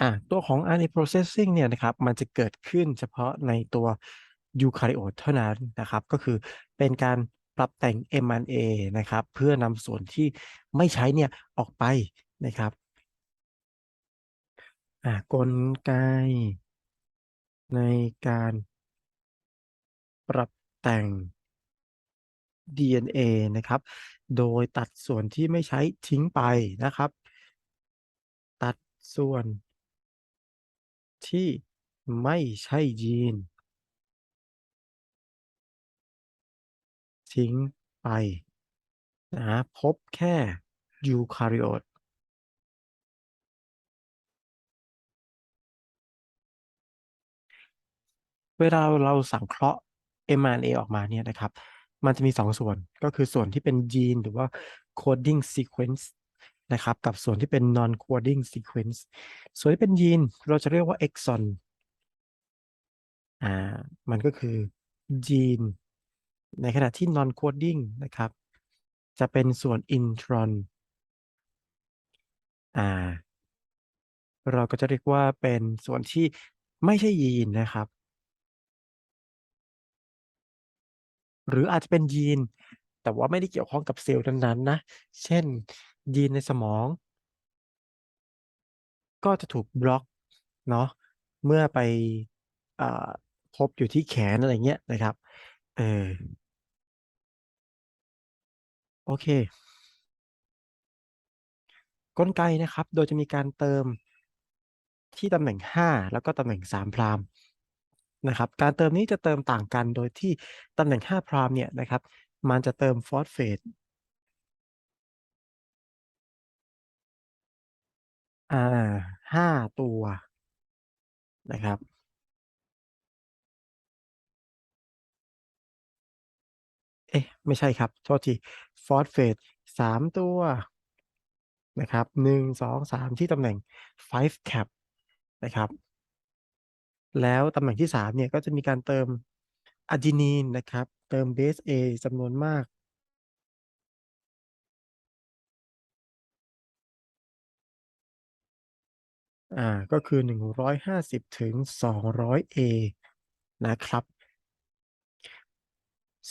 อ่าตัวของ RNA processing เนี่ยนะครับมันจะเกิดขึ้นเฉพาะในตัวยูคาริโอตเท่านั้นนะครับ ก็คือเป็นการปรับแต่ง mRNA นะครับ เพื่อนำส่วนที่ไม่ใช้เนี่ยออกไปนะครับอ่ากลไกในการปรับแต่ง DNA นะครับ โดยตัดส่วนที่ไม่ใช้ทิ้งไปนะครับ ตัดส่วน ที่ไม่ใช่ยีน ทิ้งไปนะพบแค่ยูคาริโอตเวลาเราสังเคราะห์ mRNA ออกมาเนี่ยนะครับ มันจะมี2ส่วนก็คือส่วนที่เป็นยีนหรือว่า coding sequence นะครับกับส่วนที่เป็น non coding sequence ส่วนที่เป็นยีนเราจะเรียกว่า exon อ่ามันก็คือยีนในขณะที่ non coding นะครับ จะเป็นส่วน intron อ่า เราก็จะเรียกว่าเป็นส่วนที่ไม่ใช่ยีนนะครับ หรืออาจจะเป็นยีน แต่ว่าไม่ได้เกี่ยวข้องกับเซลล์นั้นๆนะ เช่น ยีนในสมอง ก็จะถูกบล็อกเนาะเมื่อไปอพบอยู่ที่แขนอะไรเงี้ยนะครับเออโอเค กลไกนะครับ โดยจะมีการเติมที่ตำแหน่ง 5 แล้วก็ตำแหน่ง 3 พรามนะครับ การเติมนี้จะเติมต่างกันโดยที่ตำแหน่ง 5 พรามเนี่ยนะครับ มันจะเติมฟอสเฟต อ่า5ตัวนะครับ เอ๊ะ ไม่ใช่ครับ โทษทีฟอสเฟต3ตัวนะครับ1 2 3ที่ตำแหน่ง5 cap นะครับ แล้วตำแหน่งที่3เนี่ยก็จะมีการเติมอะดีนีนนะครับ เติมเบส A จำนวนมาก อ่าก็คือ 150 ถึง 200 A นะครับ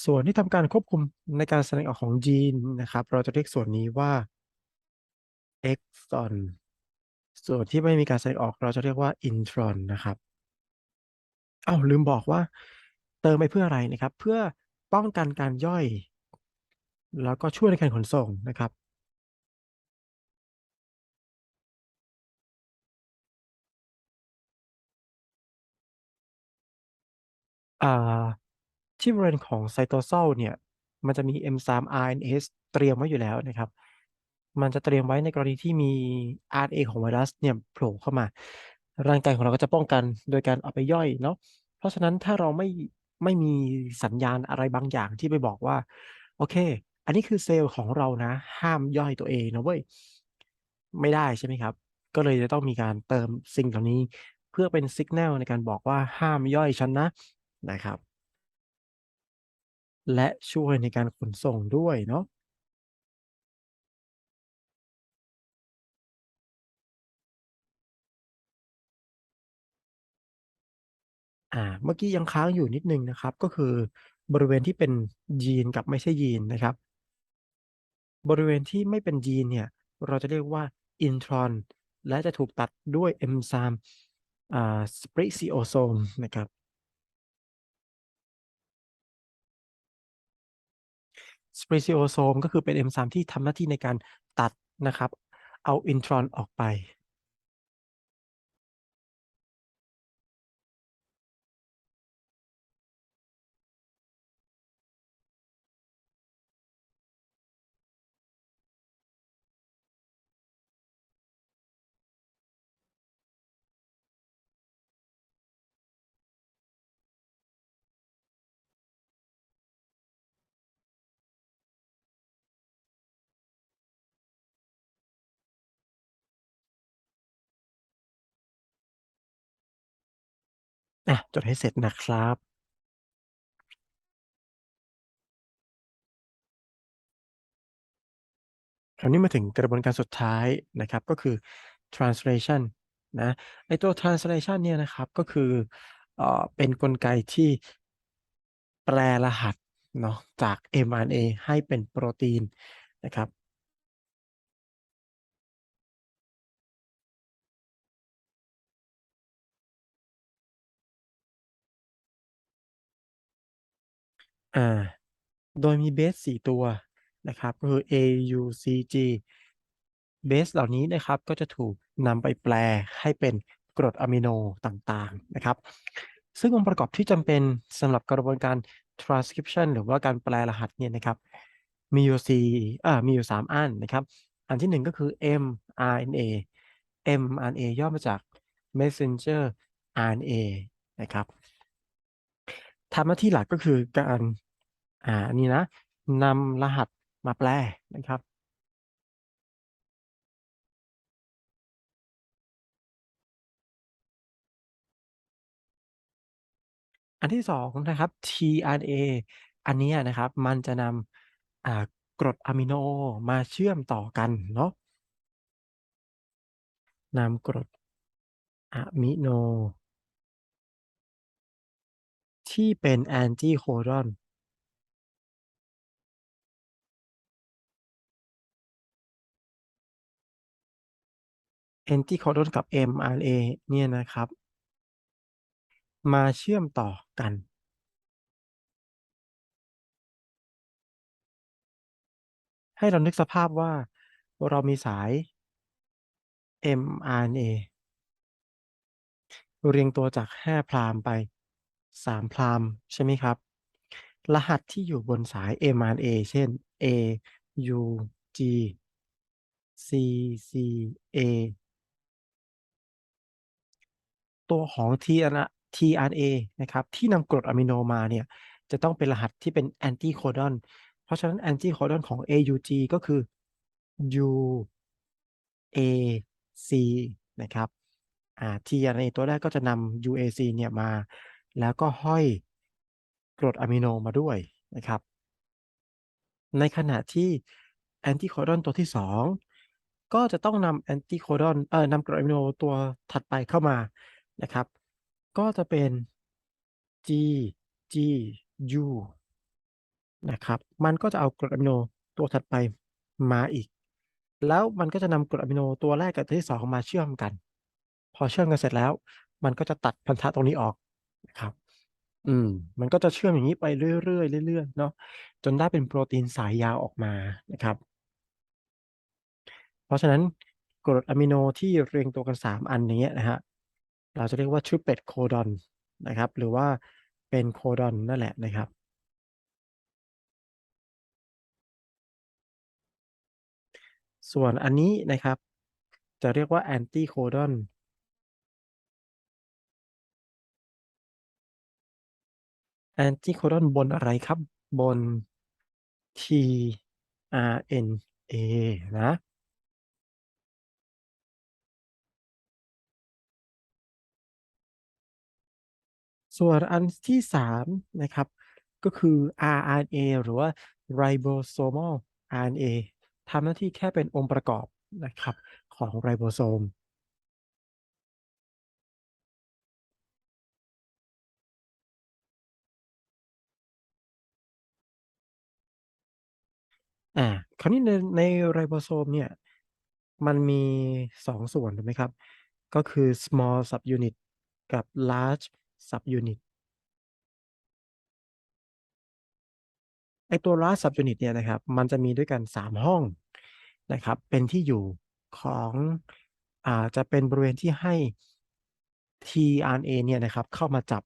ส่วนที่ทำการควบคุมในการแสดงออกของยีนนะครับ เราจะเรียกส่วนนี้ว่า exon ส่วนที่ไม่มีการแสดงออกเราจะเรียกว่า intron นะครับอ้าวลืมบอกว่าเติมไปเพื่ออะไรนะครับ เพื่อป้องกันการย่อย แล้วก็ช่วยในการขนส่งนะครับ อ่า ที่บริเวณของไซโตโซลเนี่ย มันจะมีเอนไซม์ RNase เตรียมไว้อยู่แล้วนะครับ มันจะเตรียมไว้ในกรณีที่มี RNA ของไวรัสเนี่ยโผล่เข้ามา ร่างกายของเราก็จะป้องกันโดยการเอาไปย่อยเนาะ เพราะฉะนั้นถ้าเราไม่ไม่มีสัญญาณอะไรบางอย่างที่ไปบอกว่า โอเค อันนี้คือเซลล์ของเรานะ ห้ามย่อยตัวเองนะเว้ย ไม่ได้ใช่ไหมครับ ก็เลยจะต้องมีการเติมสิ่งเหล่านี้เพื่อเป็น signal ในการบอกว่าห้ามย่อยฉันนะ นะครับ และช่วยในการขนส่งด้วยเนาะอ่าเมื่อกี้ยังค้างอยู่นิดนึงนะครับ ก็คือบริเวณที่เป็นยีนกับไม่ใช่ยีนนะครับ บริเวณที่ไม่เป็นยีนเนี่ย เราจะเรียกว่า intron และจะถูกตัดด้วยเอนไซม์อ่า spliceosome นะครับ สปริซิโอโซมก็คือเป็นเอนไซม์ที่ทำหน้าที่ในการตัดนะครับ เอาอินทรอนออกไป อะจดให้เสร็จนะครับ คราวนี้มาถึงกระบวนการสุดท้ายนะครับ ก็คือ translation นะไอตัว translation เนี่ยนะครับก็คือเอ่อเป็นกลไกที่แปลรหัสเนาะจาก mRNA ให้เป็นโปรตีนนะครับ อ่าโดยมีเบส4ตัวนะครับ ก็คือ A U C G เบสเหล่านี้นะครับ ก็จะถูกนำไปแปลให้เป็นกรดอะมิโนต่าง ๆ นะครับ ซึ่งองค์ประกอบที่จำเป็นสำหรับกระบวนการ transcription หรือว่าการแปลรหัสเนี่ยนะครับ มีอยู่4อ่า มีอยู่ 3 อันนะครับ อันที่ 1 ก็คือ mRNA mRNA ย่อมาจาก messenger RNA นะครับทำหน้าที่หลักก็คือการ อ่านี่นะนำรหัสมาแปลนะครับ อันที่2นะครับ tRNA อันนี้นะครับมันจะนำกรดอะมิโนมาเชื่อมต่อกันเนาะนำกรดอะมิโน ที่เป็นแอนติคอรอน anticodon anticodon กับ mRNA เนี่ยนะครับ มาเชื่อมต่อกัน ให้เรานึกสภาพว่าเรามีสาย mRNA เรียงตัวจาก 5 พรามไป 3 พรามใช่ไหมครับ รหัสที่อยู่บนสาย mRNA เช่น A U G C C A ตัวของ tRNA tRNA นะครับที่นำกรดอะมิโนมาเนี่ยจะต้องเป็นรหัสที่เป็น anticodon เพราะฉะนั้น anticodon ของ AUG ก็คือ U A C นะครับอ่า tRNA ตัวแรกก็จะนำ UAC เนี่ยมา แล้วก็ห้อยกรดอะมิโนมาด้วยนะครับ ในขณะที่ anticodon ตัวที่ 2 ก็จะต้องนำ anticodon เอ่อนำกรดอะมิโนตัวถัดไปเข้ามา นะครับ ก็จะเป็น G G U นะครับ มันก็จะเอากรดอะมิโนตัวถัดไปมาอีก แล้วมันก็จะนำกรดอะมิโนตัวแรกกับตัวที่2มาเชื่อมกัน พอเชื่อมกันเสร็จแล้ว มันก็จะตัดพันธะตรงนี้ออกนะครับ อืม มันก็จะเชื่อมอย่างงี้ไปเรื่อยๆเรื่อยๆเนาะ จนได้เป็นโปรตีนสายยาวออกมานะครับ เพราะฉะนั้นกรดอะมิโนที่เรียงตัวกัน 3 อันอย่างเงี้นะครับ เราจะเรียกว่า triplet codon นะครับ หรือว่าเป็นโคดอนนั่นแหละนะครับ ส่วนอันนี้นะครับ จะเรียกว่า anticodon anticodon บนอะไรครับ บน tRNA นะ ส่วนอันที่3นะครับ ก็คือ rRNA หรือว่า ribosomal RNA ทำหน้าที่แค่เป็นองค์ประกอบนะครับของไรโบโซมอ่าคราวนี้ในในไรโบโซมเนี่ย มันมี2ส่วนถูกไหมครับ ก็คือ small subunit กับ large subunit ไอตัว large subunit เนี่ยนะครับ มันจะมีด้วยกัน 3 ห้องนะครับ เป็นที่อยู่ของอาจะเป็นบริเวณที่ให้ tRNA เนี่ยนะครับ เข้ามาจับ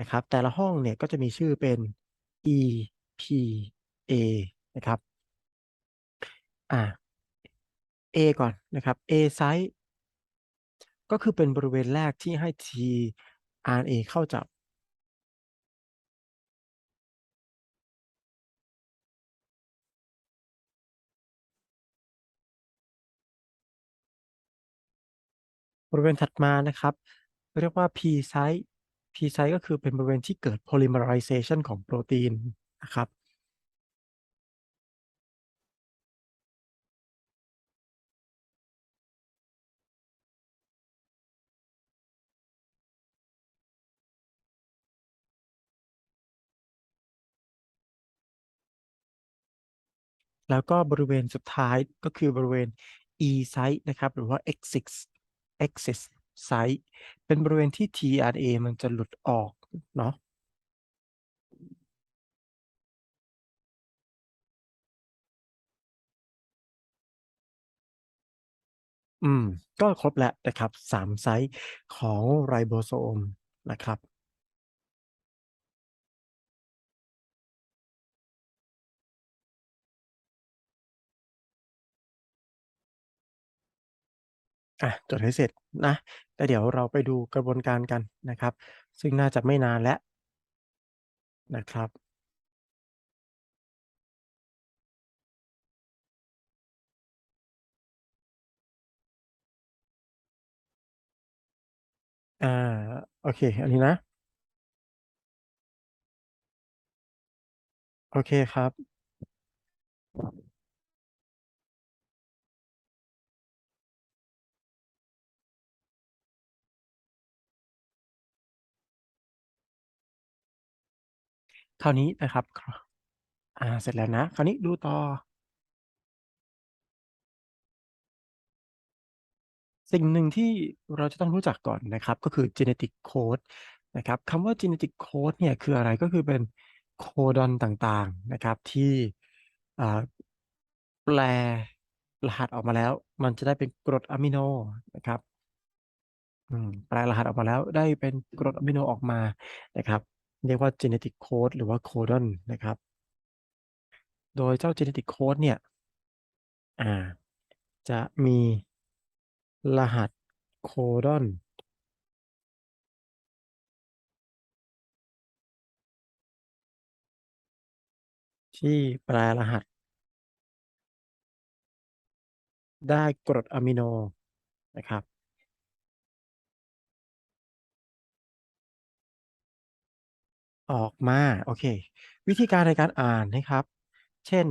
นะครับ แต่ละห้องเนี่ยก็จะมีชื่อเป็น EPA นะครับอ่า A ก่อนนะครับ A site ก็คือเป็นบริเวณแรกที่ให้ RNA เข้าจับ บริเวณถัดมานะครับ เรียกว่า P site P site ก็คือเป็นบริเวณที่เกิด polymerization ของโปรตีนนะครับ แล้วก็บริเวณสุดท้ายก็คือบริเวณ E site นะครับ หรือว่า exit exit site เป็นบริเวณที่ tRNA มันจะหลุดออกเนาะอืม ก็ครบแล้วนะครับ3ไซต์ของไรโบโซมนะครับ อะจดให้เสร็จนะแล้วเดี๋ยวเราไปดูกระบวนการกันนะครับ ซึ่งน่าจะไม่นานแล้วนะครับอ่าโอเค อันนี้นะ โอเคครับ คราวนี้นะครับคอาเสร็จแล้วนะ คราวนี้ดูต่อ สิ่งหนึ่งที่เราจะต้องรู้จักก่อนนะครับ ก็คือ Genetic Code นะครับคำว่า Genetic Code เนี่ยคืออะไรก็คือเป็นโคดอนต่างๆนะครับที่อ่าแปลรหัสออกมาแล้ว มันจะได้เป็นกรดอะมิโนนะครับอืมแปลรหัสออกมาแล้วได้เป็นกรดอะมิโนออกมานะครับ เรียกว่า Genetic Code หรือว่าโคดอนนะครับ โดยเจ้า Genetic Code เนี่ยจะมีรหัสโคดอนที่แปลรหัส ได้กรดอะมิโนนะครับ ออกมา โอเค วิธีการในการอ่านนะครับ เช่น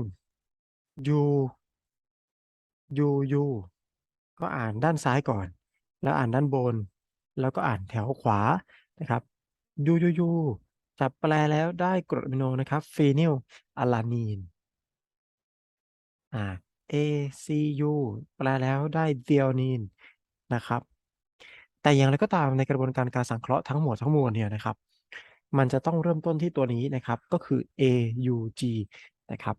U UU ก็อ่านด้านซ้ายก่อน แล้วอ่านด้านบน แล้วก็อ่านแถวขวานะครับ UUU จะแปลแล้วได้กรดอะมิโนนะครับ Phenylalanine อ่า ACU แปลแล้วได้ Threonine นะครับ แต่อย่างไรก็ตามในกระบวนการการสังเคราะห์ทั้งหมดทั้งมวลเนี่ยนะครับ มันจะต้องเริ่มต้นที่ตัวนี้นะครับ ก็คือ AUG นะครับ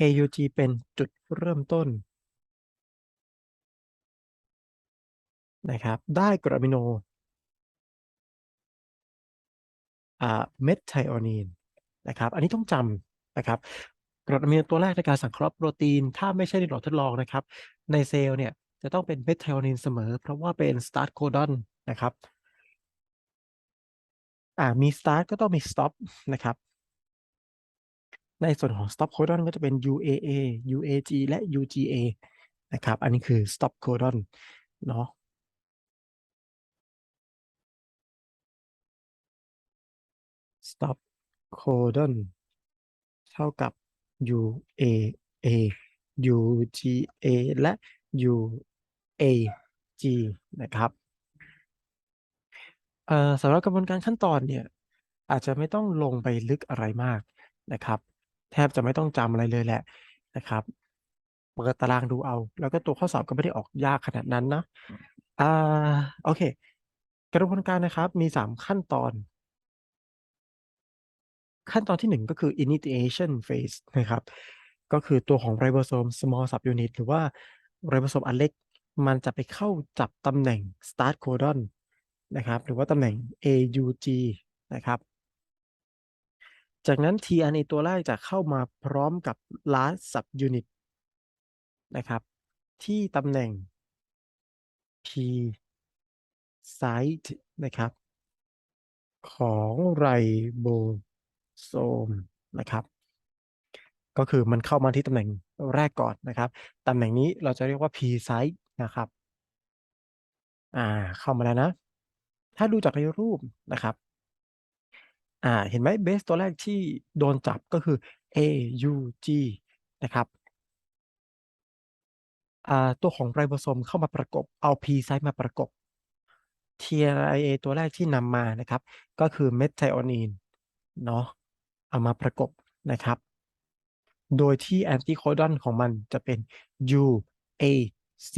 AUG เป็นจุดเริ่มต้นนะครับ ได้กรดอะมิโนอ่า Methionine นะครับ อันนี้ต้องจำนะครับกรดอะมิโนตัวแรกในการสังเคราะห์โปรตีน ถ้าไม่ใช่ในหลอดทดลองนะครับ ในเซลล์เนี่ยจะต้องเป็น Methionine เสมอ เพราะว่าเป็น Start Codon นะครับ อ่ามี Start ก็ต้องมี Stop นะครับ ในส่วนของ Stop Codon ก็จะเป็น UAA UAG และ UGA นะครับ อันนี้คือ Stop Codon เนาะ Stop Codon เท่ากับ UAA UGA และ UAG นะครับ เอ่อ สำหรับกระบวนการขั้นตอนเนี่ย อาจจะไม่ต้องลงไปลึกอะไรมากนะครับ แทบจะไม่ต้องจำอะไรเลยแหละนะครับ เปิดตารางดูเอา แล้วก็ตัวข้อสอบก็ไม่ได้ออกยากขนาดนั้นนะ อ่า โอเค กระบวนการนะครับมี 3 ขั้นตอน ขั้นตอนที่ 1 ก็คือ initiation phase นะครับ ก็คือตัวของไรโบโซม small subunit หรือว่าไรโบโซมอันเล็ก มันจะไปเข้าจับตำแหน่ง start codon นะครับ หรือว่าตำแหน่ง AUG นะครับ จากนั้น tRNA ตัวแรกจะเข้ามาพร้อมกับ last subunit นะครับ ที่ตำแหน่ง P site นะครับ ของไรโบโซมนะครับ ก็คือมันเข้ามาที่ตำแหน่งแรกก่อนนะครับ ตำแหน่งนี้เราจะเรียกว่า P site นะครับ อ่า เข้ามาแล้วนะ ถ้าดูจากในรูปนะครับอ่าเห็นไหมเบสตัวแรกที่โดนจับก็คือ AUG นะครับอ่าตัวของไรโบโซมเข้ามาประกบเอา P site มาประกบ tRNA ตัวแรกที่นำมานะครับ ก็คือ Methionine เนาะเอามาประกบนะครับ โดยที่แอนติโคดอนของมันจะเป็น UAC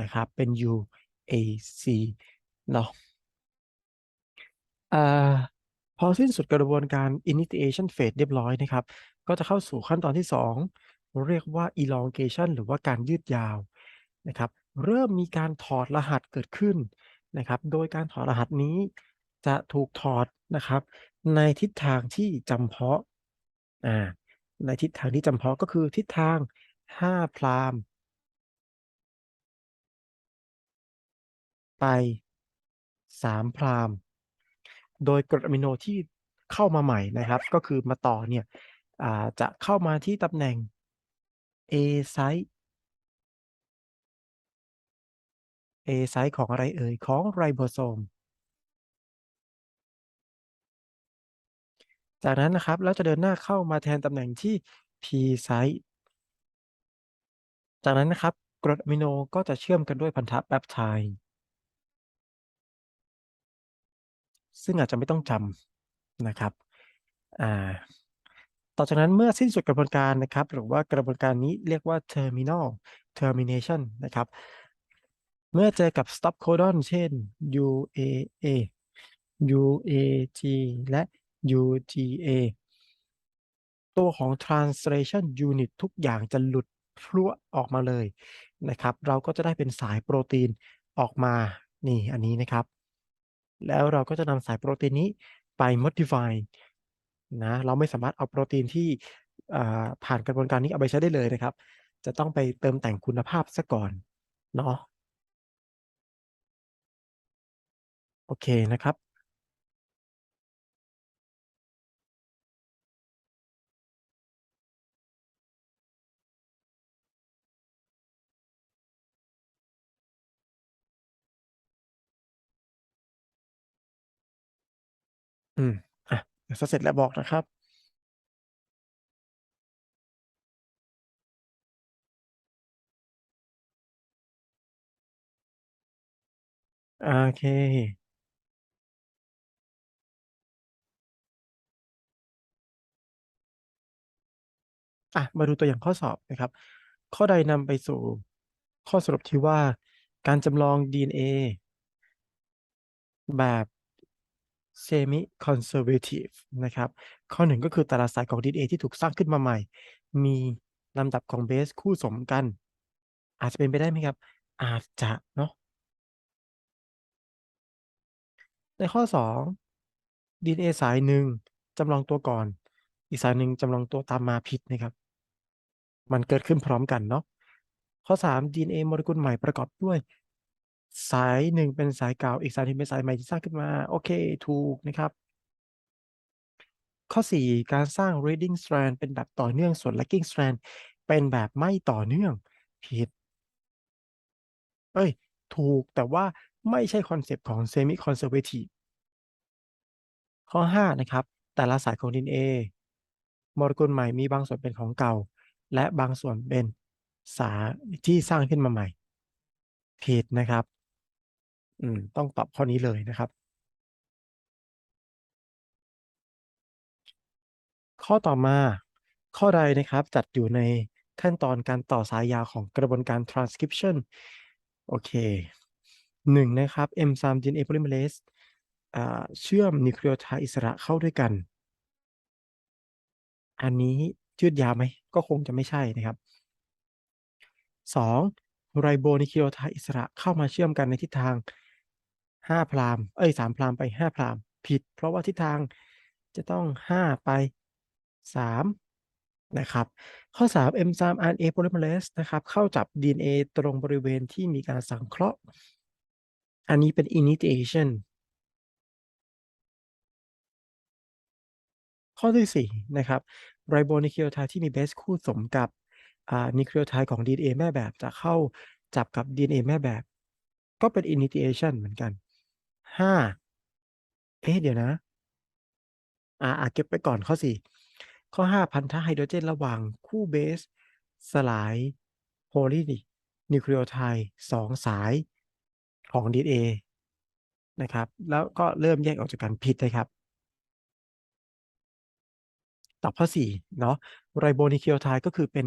นะครับ เป็น UAC เนาะ พอสิ้นสุดกระบวนการ initiation phase เรียบร้อยนะครับ ก็จะเข้าสู่ขั้นตอนที่ 2 เรียกว่า elongation หรือว่าการยืดยาวนะครับ เริ่มมีการถอดรหัสเกิดขึ้นนะครับ โดยการถอดรหัสนี้จะถูกถอดนะครับ ในทิศทางที่จำเพาะอ่าในทิศทางที่จำเพาะก็คือทิศทาง 5 พรามไป 3 พราม โดยกรดอะมิโนที่เข้ามาใหม่นะครับ ก็คือมาต่อเนี่ยจะเข้ามาที่ตำแหน่ง A site A site ของอะไรเอ่ย ของไรโบโซม จากนั้นนะครับ แล้วจะเดินหน้าเข้ามาแทนตำแหน่งที่ P site จากนั้นนะครับกรดอะมิโนก็จะเชื่อมกันด้วยพันธะแปปไทด์ ซึ่งอาจจะไม่ต้องจำนะครับอ่าต่อจากนั้นเมื่อสิ้นสุดกระบวนการนะครับ หรือว่ากระบวนการนี้เรียกว่า terminal termination นะครับ เมื่อเจอกับ stop codon เช่น UAA UAG และ UGA ตัวของ translation unit ทุกอย่างจะหลุดพลั่วออกมาเลยนะครับ เราก็จะได้เป็นสายโปรตีนออกมา นี่อันนี้นะครับ แล้วเราก็จะนำสายโปรตีนนี้ไป modify นะเราไม่สามารถเอาโปรตีนที่ผ่านกระบวนการนี้เอาไปใช้ได้เลยนะครับ จะต้องไปเติมแต่งคุณภาพซะก่อนเนาะโอเคนะครับ อืม อะเดี๋ยวเสร็จแล้วบอกนะครับ โอเค อะ มาดูตัวอย่างข้อสอบนะครับ ข้อใดนำไปสู่ข้อสรุปที่ว่า การจำลอง DNA แบบ semi conservative นะครับ ข้อหนึ่งก็คือแต่ละสายของ DNA ที่ถูกสร้างขึ้นมาใหม่ มีลำดับของเบสคู่สมกัน อาจจะเป็นไปได้ไหมครับ อาจจะเนาะในข้อ 2 DNA สายหนึ่งจำลองตัวก่อน อีกสายหนึ่งจำลองตัวตามมาผิดนะครับ มันเกิดขึ้นพร้อมกันเนาะข้อ 3 DNA โมเลกุลใหม่ประกอบด้วย สายหนึ่งเป็นสายเก่า อีกสายหนึ่งเป็นสายใหม่ที่สร้างขึ้นมา โอเค ถูกนะครับ ข้อ 4 การสร้าง reading strand เป็นแบบต่อเนื่อง ส่วน lagging strand เป็นแบบไม่ต่อเนื่อง ผิด เอ้ย ถูก แต่ว่าไม่ใช่คอนเซปต์ของ semi conservative ข้อ 5 นะครับ แต่ละสายของ DNA โมเลกุลใหม่มีบางส่วนเป็นของเก่า และบางส่วนเป็นสารที่สร้างขึ้นมาใหม่ผิดนะครับ อืม ต้องตอบข้อนี้เลยนะครับ ข้อต่อมา ข้อใดนะครับ จัดอยู่ในขั้นตอนการต่อสายยาวของกระบวนการ transcription โอเคหนึ่งนะครับเอนไซม์ DNA polymerase เชื่อมนิวคลีโอไทด์อิสระเข้าด้วยกัน อันนี้ยืดยาวไหม ก็คงจะไม่ใช่นะครับ 2. ไรโบนิวคลีโอไทด์อิสระเข้ามาเชื่อมกันในทิศทาง 5พรามเอ้ย3พรามไป5พรามผิด เพราะว่าทิศทางจะต้อง5ไป3นะครับ ข้อ3เอนไซม์ RNA polymerase นะครับ เข้าจับ DNA ตรงบริเวณที่มีการสังเคราะห์ อันนี้เป็น initiation ข้อที่ 4 นะครับไรโบนิวคลีโอไทด์ที่มีเบสคู่สมกับนิวคลีโอไทด์ของ DNA แม่แบบจะเข้าจับกับ DNA แม่แบบ ก็เป็น initiation เหมือนกัน 5เอ๊ะเดี๋ยวนะ อ่าเก็บไปก่อนข้อ4ข้อ5พันธะไฮโดรเจนระหว่างคู่เบส สลายโพลีนิวคลีโอไทด์2สายของ DNA นะครับ แล้วก็เริ่มแยกออกจากกันผิดเลยครับ ตอบข้อ4เนาะไรโบนิคลีโอไทด์ก็คือเป็น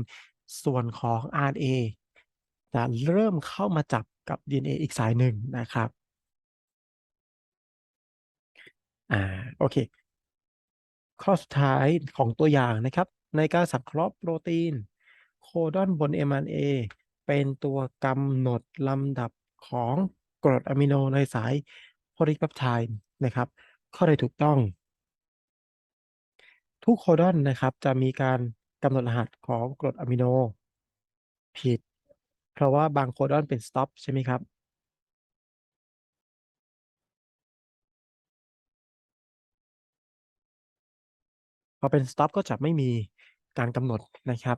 ส่วนของ RNA จะเริ่มเข้ามาจับกับ DNA อีกสายหนึ่งนะครับ อ่าโอเค ข้อสุดท้ายของตัวอย่างนะครับ ในการสังเคราะห์โปรตีน โคดอนบน mRNA เป็นตัวกำหนดลำดับของกรดอะมิโนในสายโพลีแปปไทด์นะครับ ข้อใดถูกต้อง ทุกโคดอนนะครับจะมีการกำหนดรหัสของกรดอะมิโน ผิด เพราะว่าบางโคดอนเป็น stop ใช่ไหมครับ อเป็น stop ก็จะไม่มีการกำหนดนะครับ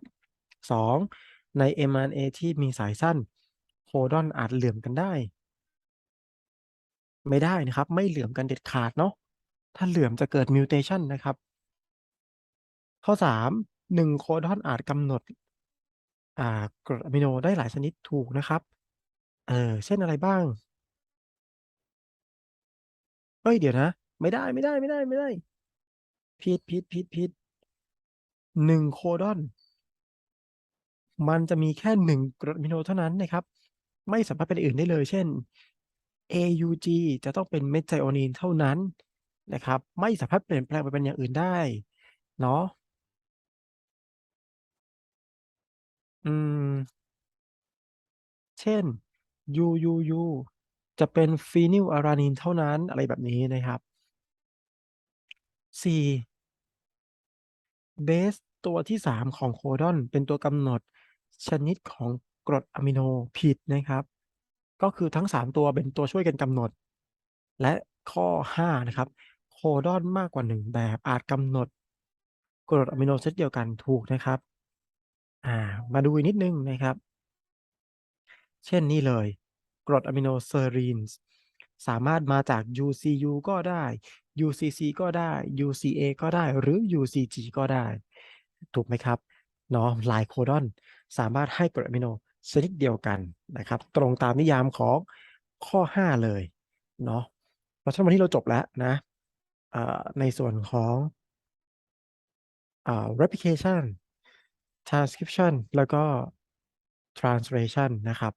2. ใน mRNA ที่มีสายสั้นโคดอนอาจเหลื่อมกันได้ ไม่ได้นะครับ ไม่เหลื่อมกันเด็ดขาดเนาะถ้าเหลื่อมจะเกิด mutation นะครับ ข้อ 3. 1 โคดอนอาจกำหนดอ่ากรดอะมิโนได้หลายชนิดถูกนะครับ เออเช่นอะไรบ้าง?เฮ้ย เดี๋ยวนะ ไม่ได้ๆๆๆ ผิดๆๆๆ1โคดอน มันจะมีแค่1กรดอะมิโนเท่านั้นนะครับ ไม่สามารถเป็นอื่นได้เลย เช่น AUG จะต้องเป็น Methionine เท่านั้นนะครับ ไม่สามารถเปลี่ยนแปลงไปเป็นอย่างอื่นได้ เนาะอืม เช่น UUU จะเป็น Phenylalanine เท่านั้นอะไรแบบนี้นะครับ 4เบสตัวที่3ของโคดอน เป็นตัวกำหนดชนิดของกรดอะมิโนผิดนะครับ ก็คือทั้ง3ตัวเป็นตัวช่วยกันกำหนด และข้อ5นะครับโคดอนมากกว่า1แบบอาจกำหนดกรดอะมิโนชนิดเดียวกันถูกนะครับอ่ามาดูอีกนิดนึงนะครับ เช่นนี่เลยกรดอะมิโน Serines สามารถมาจาก UCU ก็ได้ UCC ก็ได้ UCA ก็ได้หรือ UCG ก็ได้ ถูกไหมครับเนาะหลายโคดอนสามารถให้กรดอะมิโนชนิดเดียวกันนะครับ ตรงตามนิยามของข้อ 5 เลยเนาะเพราะฉะนั้นวันนี้เราจบแล้วนะในส่วนของอ Replication Transcription แล้วก็ Translation นะครับ